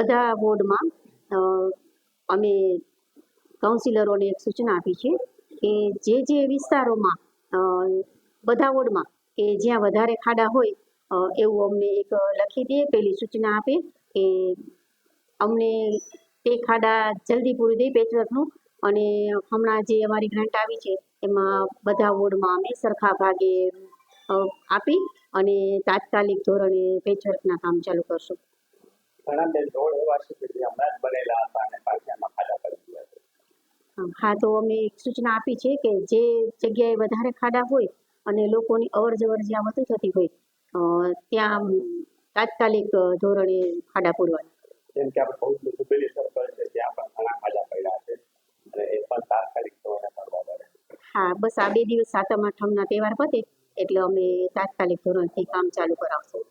બધા વોર્ડમાં અમે કાઉન્સિલરોને એક સૂચના આપી છે કે જે જે વિસ્તારોમાં બધા વોર્ડમાં કે જ્યાં વધારે ખાડા હોય એવું અમને એક લખી દે, પેલી સૂચના આપે કે અમને તે ખાડા જલ્દી પૂરી દે પેચવર્કનું અને હમણાં જે અમારી ગ્રાન્ટ આવી છે, એમાં બધા વોર્ડમાં અમે સરખા ભાગે આપી અને તાત્કાલિક ધોરણે પેચવર્કના કામ ચાલુ કરશું. ઘણા રોડ એવા છે કે જે હમણાં જ બનેલા હતા અને પાછા એમાં ખાડા પડી ગયા છે. હા તો અમે એક સૂચના આપી છે કે જે જગ્યાએ વધારે ખાડા હોય અને લોકોની અવર જવર જ્યાં વધુ થતી હોય ત્યાં તાત્કાલિક ધોરણે ખાડા પૂરવાના. જેમ કે આપણે બહુ જ ડુબેલી સર્કલ છે ત્યાં પણ ઘણા ખાડા પડ્યા છે અને એ પણ તાત્કાલિક ધોરણે કરવા પડે હા બસ આ બે દિવસ સાતમ આઠમના તહેવાર પતે એટલે અમે તાત્કાલિક ધોરણથી કામ ચાલુ કરાવશું.